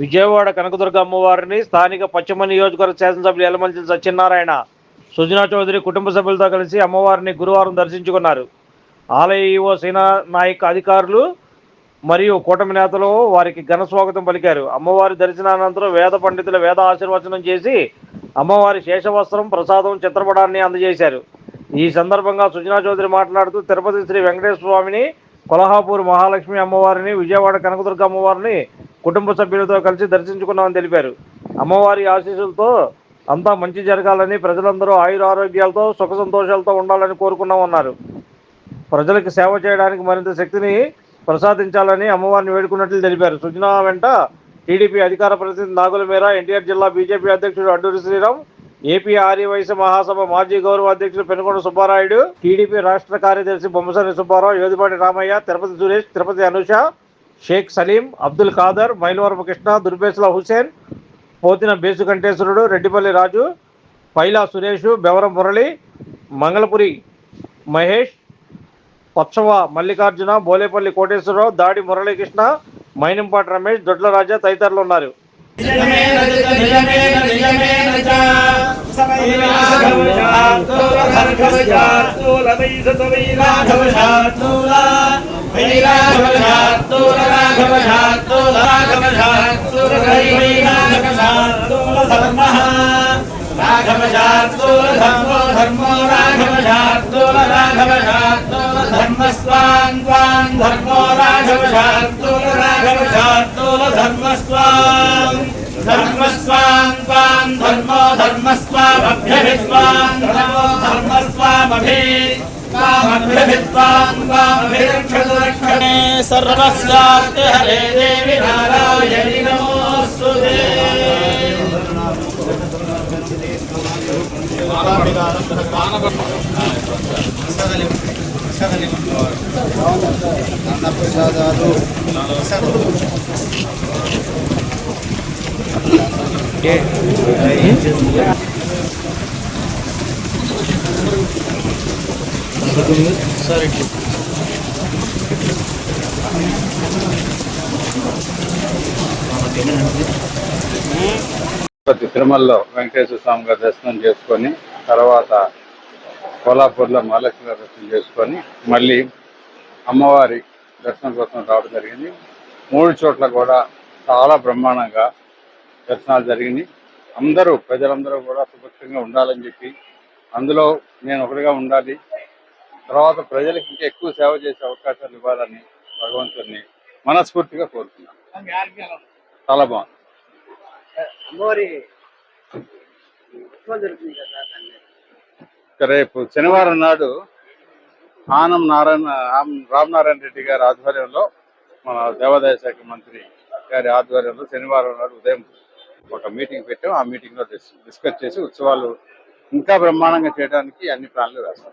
విజయవాడ కనకదుర్గ అమ్మవారిని స్థానిక పశ్చిమ నియోజకవర్గ శాసనసభ్యులు ఎల్లమంచి సత్యనారాయణ సుజనా చౌదరి కుటుంబ సభ్యులతో కలిసి అమ్మవారిని గురువారం దర్శించుకున్నారు. ఆలయ ఈవో సేనా నాయక అధికారులు మరియు కూటమి నేతలు వారికి ఘన స్వాగతం పలికారు. అమ్మవారి దర్శనానంతరం వేద పండితుల వేద ఆశీర్వచనం చేసి అమ్మవారి శేషవస్త్రం ప్రసాదం చిత్రపటాన్ని అందజేశారు. ఈ సందర్భంగా సుజనా చౌదరి మాట్లాడుతూ తిరుపతి శ్రీ వెంకటేశ్వర స్వామిని కొల్హాపూర్ మహాలక్ష్మి అమ్మవారిని విజయవాడ కనకదుర్గ అమ్మవారిని కుటుంబ సభ్యులతో కలిసి దర్శించుకున్నామని తెలిపారు. అమ్మవారి ఆశీస్సులతో అంతా మంచి జరగాలని ప్రజలందరూ ఆయుర ఆరోగ్యాలతో సుఖ సంతోషాలతో ఉండాలని కోరుకున్నామన్నారు. ప్రజలకు సేవ చేయడానికి మరింత శక్తిని ప్రసాదించాలని అమ్మవారిని వేడుకున్నట్లు తెలిపారు. సుజనా వెంట టీడీపీ అధికార ప్రతినిధి నాగుల మేర ఎన్టీఆర్ జిల్లా బీజేపీ అధ్యక్షుడు అడ్డూరి శ్రీరామ్ ఏపీ ఆర్యవైశ్య మహాసభ మాజీ గౌరవ అధ్యక్షుడు పెనుగొండ సుబ్బారాయుడు టీడీపీ రాష్ట్ర కార్యదర్శి బొమ్మసాని సుబ్బారావు యోధిపాటి రామయ్య తిరుపతి సురేష్ తిరుపతి అనుష షేక్ సలీం అబ్దుల్ ఖాదర్ మైలవరపు కృష్ణ దుర్బేసుల హుసేన్ పోతిన బేసుకంఠేశ్వరుడు రెడ్డిపల్లి రాజు పైలా సురేష్ బెవరం మురళి మంగళపురి మహేష్ పచ్చవ మల్లికార్జున బోలేపల్లి కోటేశ్వరరావు దాడి మురళీకృష్ణ మైనంపాటి రమేష్ దొడ్ల రాజా తదితరులు ఉన్నారు. నిజమే నిజమే నిజమే చ धर्मो। धर्मो राघवशार्दूल राघवशार्दूल धर्मस्वान् त्वान् धर्मो राघवशार्दूल राघवशार्दूल धर्मस्वान्। धर्मस्वान् त्वान् धर्मो धर्मस्वामभ्यभित् స్వామభ్యభిత్వాన్ స్వామభిరక్షతు రక్షणे సర్వస్యాప్తి హరే దేవి నారాయణి ప్రతి తిరుపతి తిరుమలలో వెంకటేశ్వర స్వామి దర్శనం చేసుకొని తర్వాత కోలాపూర్లో మహాలక్ష్మి దర్శనం చేసుకొని మళ్ళీ అమ్మవారి దర్శనం కోసం రావడం జరిగింది. మూడు చోట్ల కూడా చాలా బ్రహ్మాండంగా దర్శనాలు జరిగినాయి అందరూ ప్రజలందరూ కూడా సుభిక్షంగా ఉండాలని చెప్పి అందులో నేను ఒకటిగా ఉండాలి. తర్వాత ప్రజలకు ఇంకా ఎక్కువ సేవ చేసే అవకాశాలు ఇవ్వాలని భగవంతుడిని మనస్ఫూర్తిగా కోరుతున్నాను. చాలా బాగుంది. రేపు శనివారం నాడు ఆనం నారాయణ రామనారాయణ రెడ్డి గారి ఆధ్వర్యంలో మన దేవాదాయ శాఖ మంత్రి గారి ఆధ్వర్యంలో శనివారం నాడు ఉదయం ఒక మీటింగ్ పెట్టాం. ఆ మీటింగ్లో డిస్- డిస్కస్ చేసి ఉత్సవాలు ఇంకా బ్రహ్మాండంగా చేయడానికి అన్ని ప్లాన్లు వేస్తాం.